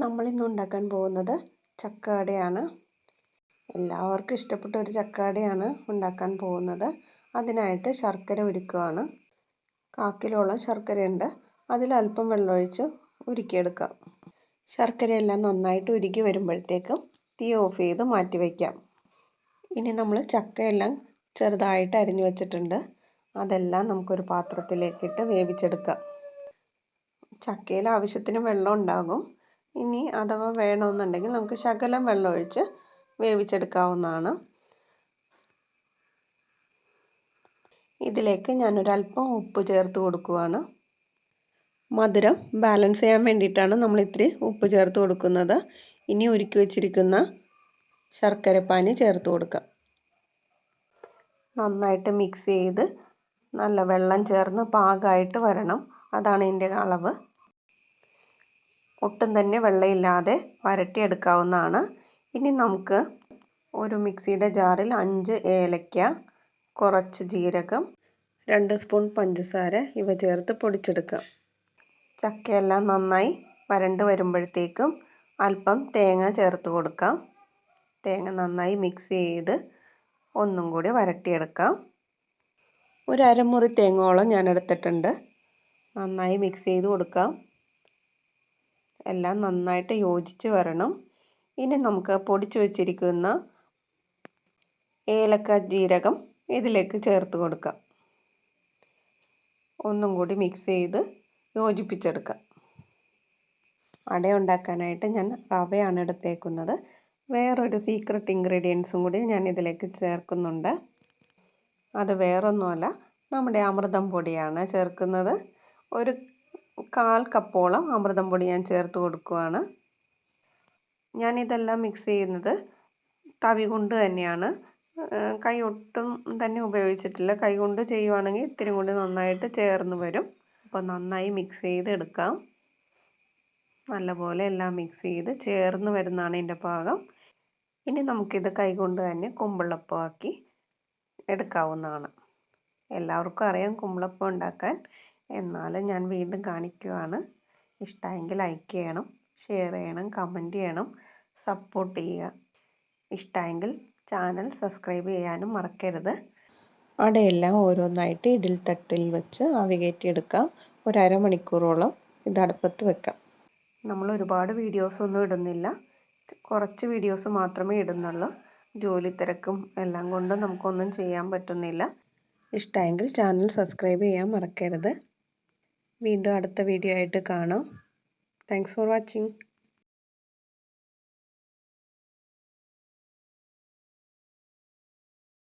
നമ്മളിന്ന് ഉണ്ടാക്കാൻ പോകുന്നത് ചക്കാടയാണ്. എല്ലാവർക്കും ഇഷ്ടപ്പെട്ട ഒരു ചക്കാടയാണ് ഉണ്ടാക്കാൻ പോകുന്നത്. അതിനായിട്ട് ശർക്കര ഉരുക്കുകയാണ് കാക്കിലോളം ശർക്കരയുണ്ട്. അതിലല്പം വെള്ളമൊഴിച്ച് ഉരുക്കിയെടുക്കാം. ശർക്കരയെല്ലാം നന്നായിട്ട് ഉരുക്കി വരുമ്പോഴത്തേക്കും തീ ഓഫ് ചെയ്ത് മാറ്റി വയ്ക്കാം. ഇനി നമ്മൾ ചക്കയെല്ലാം ചെറുതായിട്ട് അരിഞ്ഞു വെച്ചിട്ടുണ്ട്. അതെല്ലാം നമുക്കൊരു പാത്രത്തിലേക്കിട്ട് വേവിച്ചെടുക്കാം. ചക്കയിൽ ആവശ്യത്തിന് വെള്ളം ഉണ്ടാകും. ഇനി അഥവാ വേണമെന്നുണ്ടെങ്കിൽ നമുക്ക് ശകലം വെള്ളം ഒഴിച്ച് വേവിച്ചെടുക്കാവുന്നതാണ്. ഇതിലേക്ക് ഞാനൊരല്പം ഉപ്പ് ചേർത്ത് കൊടുക്കുവാണ്. മധുരം ബാലൻസ് ചെയ്യാൻ വേണ്ടിയിട്ടാണ് നമ്മൾ ഇത്തിരി ഉപ്പ് ചേർത്ത് കൊടുക്കുന്നത്. ഇനി ഉരുക്കി വെച്ചിരിക്കുന്ന ശർക്കരപ്പാനി ചേർത്ത് കൊടുക്കാം. നന്നായിട്ട് മിക്സ് ചെയ്ത് നല്ല വെള്ളം ചേർന്ന് പാകമായിട്ട് വരണം. അതാണ് ഇതിന്റെ അളവ്. ഒട്ടും തന്നെ വെള്ളമില്ലാതെ വരട്ടിയെടുക്കാവുന്നതാണ്. ഇനി നമുക്ക് ഒരു മിക്സിയുടെ ജാറിൽ അഞ്ച് ഏലക്ക കുറച്ച് ജീരകം രണ്ട് സ്പൂൺ പഞ്ചസാര ഇവ ചേർത്ത് പൊടിച്ചെടുക്കാം. ചക്കയെല്ലാം നന്നായി വരണ്ട് വരുമ്പോഴത്തേക്കും അല്പം തേങ്ങ ചേർത്ത് കൊടുക്കാം. തേങ്ങ നന്നായി മിക്സ് ചെയ്ത് ഒന്നും കൂടി വരട്ടിയെടുക്കാം. ഒരു അരമുറി തേങ്ങോളം ഞാൻ എടുത്തിട്ടുണ്ട്. നന്നായി മിക്സ് ചെയ്ത് കൊടുക്കാം. എല്ലാം നന്നായിട്ട് യോജിച്ച് വരണം. ഇനി നമുക്ക് പൊടിച്ചു വച്ചിരിക്കുന്ന ഏലക്ക ജീരകം ഇതിലേക്ക് ചേർത്ത് കൊടുക്കാം. ഒന്നും കൂടി മിക്സ് ചെയ്ത് യോജിപ്പിച്ചെടുക്കാം. അട ഉണ്ടാക്കാനായിട്ട് ഞാൻ റവയാണ് എടുത്തേക്കുന്നത്. വേറൊരു സീക്രട്ട് ഇൻഗ്രീഡിയൻസും കൂടി ഞാൻ ഇതിലേക്ക് ചേർക്കുന്നുണ്ട്. അത് വേറൊന്നുമല്ല നമ്മുടെ അമൃതം പൊടിയാണ് ചേർക്കുന്നത്. ഒരു കാൽ കപ്പോളം അമൃതം പൊടി ഞാൻ ചേർത്ത് കൊടുക്കുകയാണ് ഞാനിതെല്ലാം മിക്സ് ചെയ്യുന്നത് തവി കൊണ്ട് തന്നെയാണ്. കൈ ഒട്ടും തന്നെ ഉപയോഗിച്ചിട്ടില്ല. കൈ കൊണ്ട് ചെയ്യുവാണെങ്കിൽ ഇത്തിരി കൂടി നന്നായിട്ട് ചേർന്ന് വരും. അപ്പോൾ നന്നായി മിക്സ് ചെയ്ത് എടുക്കാം നല്ലപോലെ എല്ലാം മിക്സ് ചെയ്ത് ചേർന്ന് വരുന്നതാണ് ഇതിന്റെ പാകം. ഇനി നമുക്കിത് കൈ കൊണ്ട് തന്നെ കുമ്പിളപ്പമാക്കി എടുക്കാവുന്നതാണ്. എല്ലാവർക്കും അറിയാം കുമ്പിളപ്പം ഉണ്ടാക്കാൻ. എന്നാലും ഞാൻ വീണ്ടും കാണിക്കുവാണ്. ഇഷ്ടമെങ്കിൽ ലൈക്ക് ചെയ്യണം ഷെയർ ചെയ്യണം കമന്റ് ചെയ്യണം സപ്പോർട്ട് ചെയ്യുക. ഇഷ്ടമെങ്കിൽ ചാനൽ സബ്സ്ക്രൈബ് ചെയ്യാനും മറക്കരുത്. അടയെല്ലാം ഓരോന്നായിട്ട് ഇടിൽ തട്ടിൽ വെച്ച് ആവി എടുക്കാം. ഒരു അരമണിക്കൂറോളം ഇത് അടുപ്പത്ത് വെക്കാം. നമ്മൾ ഒരുപാട് വീഡിയോസ് ഒന്നും ഇടുന്നില്ല. കുറച്ച് വീഡിയോസ് മാത്രമേ ഇടുന്നുള്ളൂ. ജോലി തിരക്കും എല്ലാം കൊണ്ടും നമുക്കൊന്നും ചെയ്യാൻ പറ്റുന്നില്ല. ഇഷ്ടമെങ്കിൽ ചാനൽ സബ്സ്ക്രൈബ് ചെയ്യാൻ മറക്കരുത്. വീണ്ടും അടുത്ത വീഡിയോ ആയിട്ട് കാണാം. Thanks for watching